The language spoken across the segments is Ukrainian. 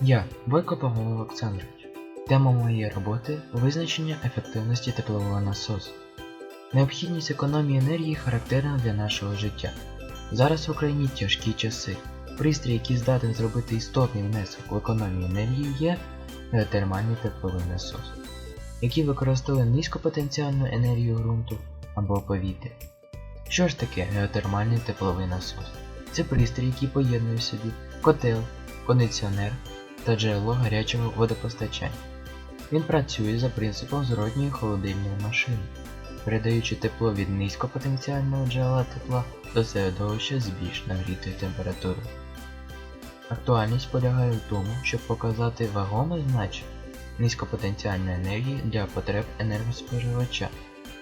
Я, Бойко Павло Олександрович. Тема моєї роботи визначення ефективності теплового насосу. Необхідність економії енергії характерна для нашого життя. Зараз в Україні тяжкі часи. Пристрій, який здатен зробити істотний внесок в економію енергії, є геотермальний тепловий насос, який використовує низькопотенціальну енергію ґрунту або повітря. Що ж таке геотермальний тепловий насос? Це пристрій, який поєднує в собі котел, кондиціонер та джерело гарячого водопостачання. Він працює за принципом зворотньої холодильної машини, передаючи тепло від низькопотенціального джерела тепла до середовища з більш нагрітою температурою. Актуальність полягає в тому, щоб показати вагоме значення низькопотенціальної енергії для потреб енергоспоживача,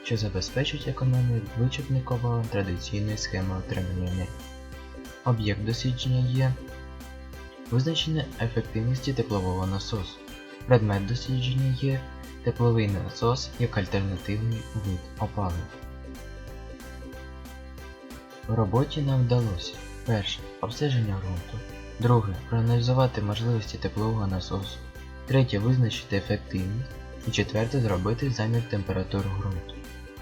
що забезпечить економію вичерпникової традиційної схеми отримання енергії. Об'єкт дослідження є визначення ефективності теплового насосу. Предмет дослідження є тепловий насос як альтернативний вид опалення. В роботі нам вдалося перше обстеження ґрунту, друге проаналізувати можливості теплового насосу, третє визначити ефективність і четверте зробити замір температур ґрунту,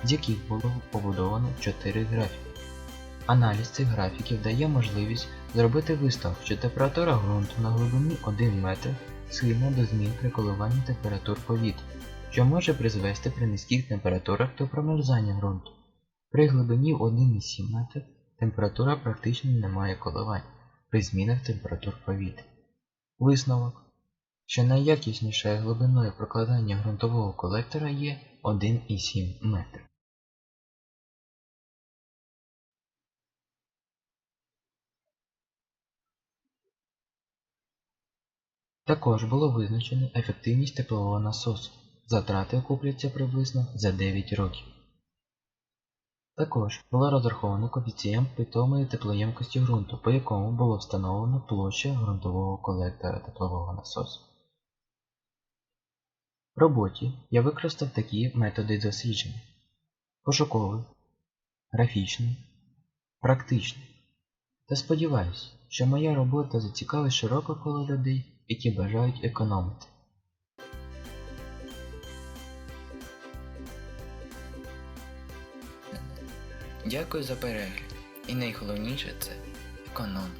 з яких було побудовано 4 графіки. Аналіз цих графіків дає можливість зробити висновок, що температура ґрунту на глибині 1 метр схильна до змін при коливанні температур повітря, що може призвести при низьких температурах до промерзання ґрунту. При глибині 1,7 метр температура практично не має коливань при змінах температур повітря. Висновок, що найякіснішою глибиною прокладання ґрунтового колектора є 1,7 метр. Також було визначено ефективність теплового насосу. Затрати окупляться приблизно за 9 років. Також було розраховано коефіцієнт питомої теплоємкості ґрунту, по якому було встановлено площа ґрунтового колектора теплового насосу. В роботі я використав такі методи дослідження: пошуковий, графічний, практичний. Та сподіваюся, що моя робота зацікавить широке коло людей, які бажають економити. Дякую за перегляд. І найголовніше це економ.